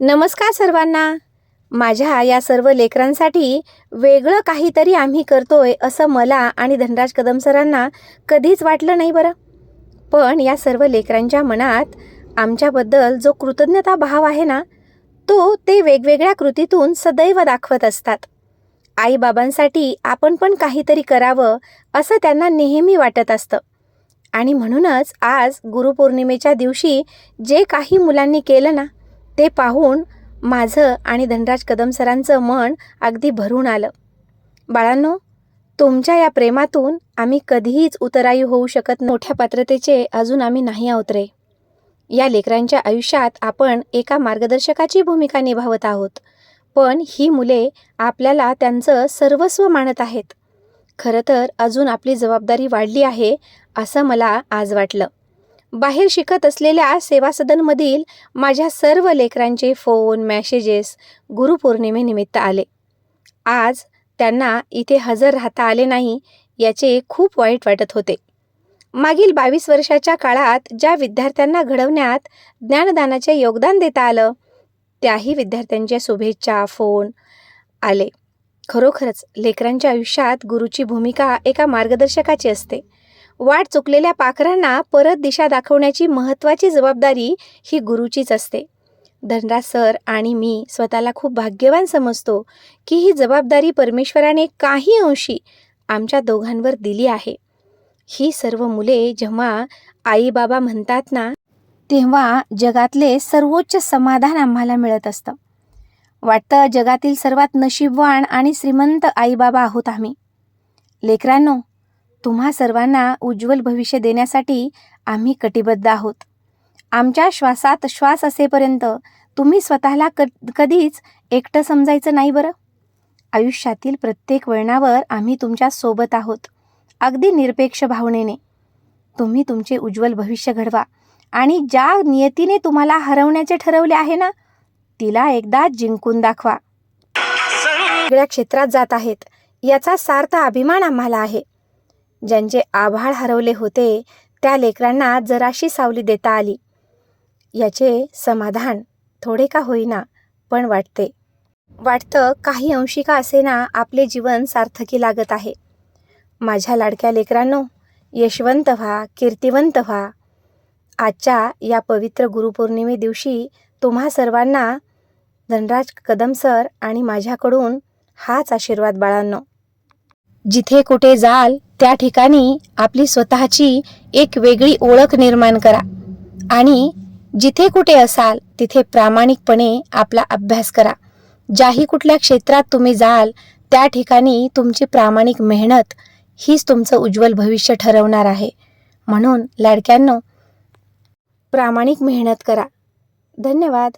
नमस्कार सर्वांना. माझ्या या सर्व लेकरांसाठी वेगळं काहीतरी आम्ही करतोय असं मला आणि धनराज कदम सरांना कधीच वाटलं नाही बरं. पण या सर्व लेकरांच्या मनात आमच्याबद्दल जो कृतज्ञता भाव आहे ना तो ते वेगवेगळ्या कृतीतून सदैव दाखवत असतात. आईबाबांसाठी आपण पण काहीतरी करावं असं त्यांना नेहमी वाटत असतं. आणि म्हणूनच आज गुरुपौर्णिमेच्या दिवशी जे काही मुलांनी केलं ना ते पाहून माझं आणि धनराज कदम सरांचं मन अगदी भरून आलं. बाळांनो तुमच्या या प्रेमातून आम्ही कधीच उतराई होऊ शकत मोठ्या पात्रतेचे अजून आम्ही नाही आहोत रे. या लेकरांच्या आयुष्यात आपण एका मार्गदर्शकाची भूमिका निभावत आहोत. पण ही मुले आपल्याला त्यांचं सर्वस्व मानत आहेत. खरं तर अजून आपली जबाबदारी वाढली आहे असं मला आज वाटलं. बाहेर शिकत असलेल्या सेवा सदनमधील माझ्या सर्व लेकरांचे फोन मॅसेजेस गुरुपौर्णिमेनिमित्त आले. आज त्यांना इथे हजर राहता आले नाही याचे खूप वाईट वाटत होते. मागील बावीस वर्षाच्या काळात ज्या विद्यार्थ्यांना घडवण्यात ज्ञानदानाचे योगदान देता आलं त्याही विद्यार्थ्यांच्या शुभेच्छा फोन आले. खरोखरच लेकरांच्या आयुष्यात गुरुची भूमिका एका मार्गदर्शकाची असते. वाट चुकलेल्या पाखरांना परत दिशा दाखवण्याची महत्त्वाची जबाबदारी ही गुरुचीच असते. धनराज सर आणि मी स्वतःला खूप भाग्यवान समजतो की ही जबाबदारी परमेश्वराने काही अंशी आमच्या दोघांवर दिली आहे. ही सर्व मुले जेव्हा आईबाबा म्हणतात ना तेव्हा जगातले सर्वोच्च समाधान आम्हाला मिळत असतं. वाटतं जगातील सर्वात नशीबवान आणि श्रीमंत आईबाबा आहोत आम्ही. लेकरांनो तुम्हा सर्वांना उज्ज्वल भविष्य देण्यासाठी आम्ही कटिबद्ध आहोत. आमच्या श्वासात श्वास असेपर्यंत तुम्ही स्वतःला क कधीच एकटं समजायचं नाही बरं. आयुष्यातील प्रत्येक वळणावर आम्ही तुमच्यासोबत आहोत. अगदी निरपेक्ष भावनेने. तुम्ही तुमचे उज्ज्वल भविष्य घडवा आणि ज्या नियतीने तुम्हाला हरवण्याचे ठरवले आहे ना तिला एकदा जिंकून दाखवा. वेगळ्या क्षेत्रात जात आहेत. याचा सार्थ अभिमान आम्हाला आहे. ज्यांचे आभाळ हरवले होते त्या लेकरांना जराशी सावली देता आली. याचे समाधान थोडे का होईना पण वाटते. वाटतं काही अंशी का असेना आपले जीवन सार्थकी लागत आहे. माझ्या लाडक्या लेकरांनो यशवंत व्हा कीर्तिवंत व्हा. आजच्या या पवित्र गुरुपौर्णिमे दिवशी तुम्हा सर्वांना धनराज कदम सर आणि माझ्याकडून हाच आशीर्वाद बाळांनो. जिथे कुठे जाल त्या ठिकाणी आपली स्वतःची एक वेगळी ओळख निर्माण करा. आणि जिथे कुठे असाल तिथे प्रामाणिकपणे आपला अभ्यास करा. ज्याही कुठल्या क्षेत्रात तुम्ही जाल त्या ठिकाणी तुमची प्रामाणिक मेहनत हीच तुमचं उज्ज्वल भविष्य ठरवणार आहे. म्हणून लाडक्यांनो प्रामाणिक मेहनत करा. धन्यवाद.